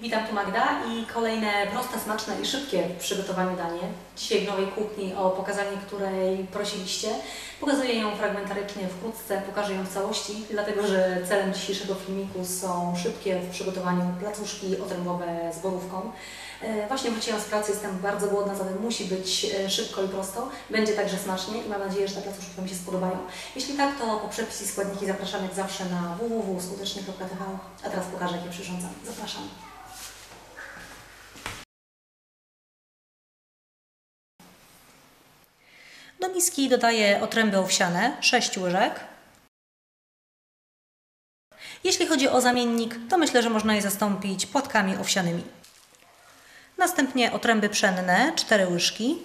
Witam tu Magda i kolejne proste, smaczne i szybkie w przygotowaniu danie. Dzisiaj w nowej kuchni o pokazanie której prosiliście. Pokazuję ją fragmentarycznie wkrótce, pokażę ją w całości, dlatego że celem dzisiejszego filmiku są szybkie w przygotowaniu placuszki otrębowe z borówką. E, Właśnie wróciłam z pracy, jestem bardzo głodna, zatem musi być e, szybko i prosto. Będzie także smacznie i mam nadzieję, że te placuszki Wam się spodobają. Jeśli tak, to po przepis i składniki zapraszam jak zawsze na www.skutecznie.tv. A teraz pokażę, jak je przyrządzam. Zapraszam. Do miski dodaję otręby owsiane, 6 łyżek. Jeśli chodzi o zamiennik, to myślę, że można je zastąpić płatkami owsianymi. Następnie otręby pszenne, 4 łyżki.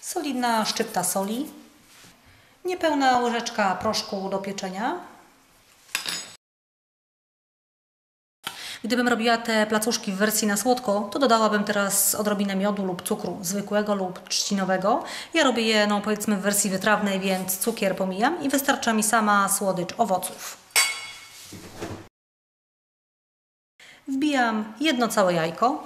Solidna szczypta soli. Niepełna łyżeczka proszku do pieczenia. Gdybym robiła te placuszki w wersji na słodko, to dodałabym teraz odrobinę miodu lub cukru zwykłego lub trzcinowego. Ja robię je, no powiedzmy, w wersji wytrawnej, więc cukier pomijam i wystarcza mi sama słodycz owoców. Wbijam jedno całe jajko.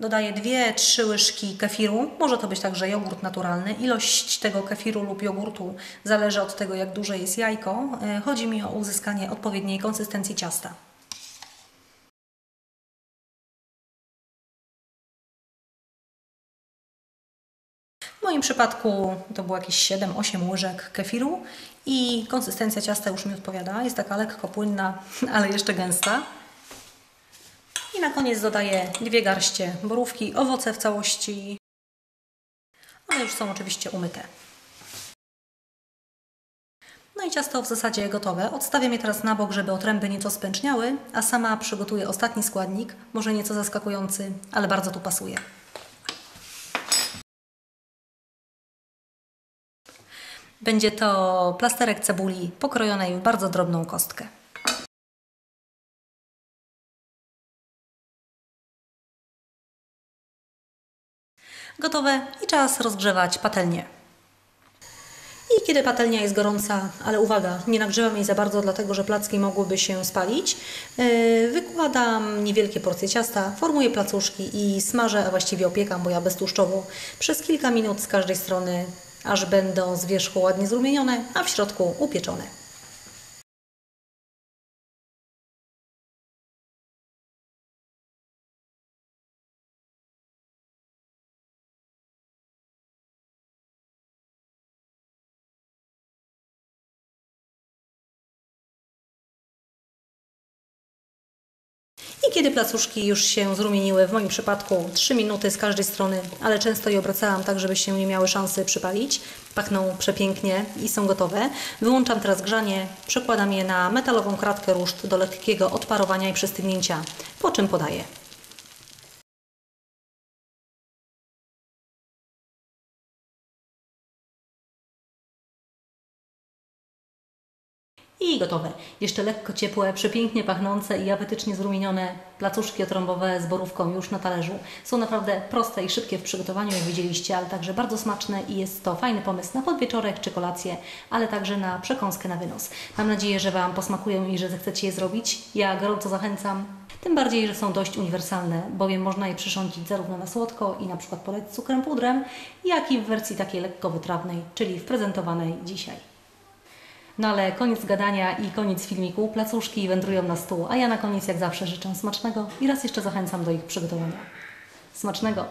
Dodaję 2-3 łyżki kefiru. Może to być także jogurt naturalny. Ilość tego kefiru lub jogurtu zależy od tego, jak duże jest jajko. E, Chodzi mi o uzyskanie odpowiedniej konsystencji ciasta. W moim przypadku to było jakieś 7-8 łyżek kefiru i konsystencja ciasta już mi odpowiada. Jest taka lekko płynna, ale jeszcze gęsta. I na koniec dodaję dwie garście borówki, owoce w całości. One już są oczywiście umyte. No i ciasto w zasadzie gotowe. Odstawiam je teraz na bok, żeby otręby nieco spęczniały, a sama przygotuję ostatni składnik, może nieco zaskakujący, ale bardzo tu pasuje. Będzie to plasterek cebuli pokrojonej w bardzo drobną kostkę. Gotowe i czas rozgrzewać patelnię. I kiedy patelnia jest gorąca, ale uwaga, nie nagrzewam jej za bardzo, dlatego że placki mogłyby się spalić, yy, wykładam niewielkie porcje ciasta, formuję placuszki i smażę, a właściwie opiekam, bo ja beztłuszczowo, przez kilka minut z każdej strony, aż będą z wierzchu ładnie zrumienione, a w środku upieczone. I kiedy placuszki już się zrumieniły, w moim przypadku 3 minuty z każdej strony, ale często je obracałam tak, żeby się nie miały szansy przypalić. Pachną przepięknie i są gotowe. Wyłączam teraz grzanie, przekładam je na metalową kratkę ruszt do lekkiego odparowania i przestygnięcia, po czym podaję. I gotowe. Jeszcze lekko ciepłe, przepięknie pachnące i apetycznie zrumienione placuszki otrąbowe z borówką już na talerzu. Są naprawdę proste i szybkie w przygotowaniu, jak widzieliście, ale także bardzo smaczne i jest to fajny pomysł na podwieczorek czy kolację, ale także na przekąskę na wynos. Mam nadzieję, że Wam posmakują i że zechcecie je zrobić. Ja gorąco zachęcam. Tym bardziej, że są dość uniwersalne, bowiem można je przyrządzić zarówno na słodko i na przykład poleć cukrem pudrem, jak i w wersji takiej lekko wytrawnej, czyli w prezentowanej dzisiaj. No ale koniec gadania i koniec filmiku. Placuszki wędrują na stół, a ja na koniec jak zawsze życzę smacznego i raz jeszcze zachęcam do ich przygotowania. Smacznego!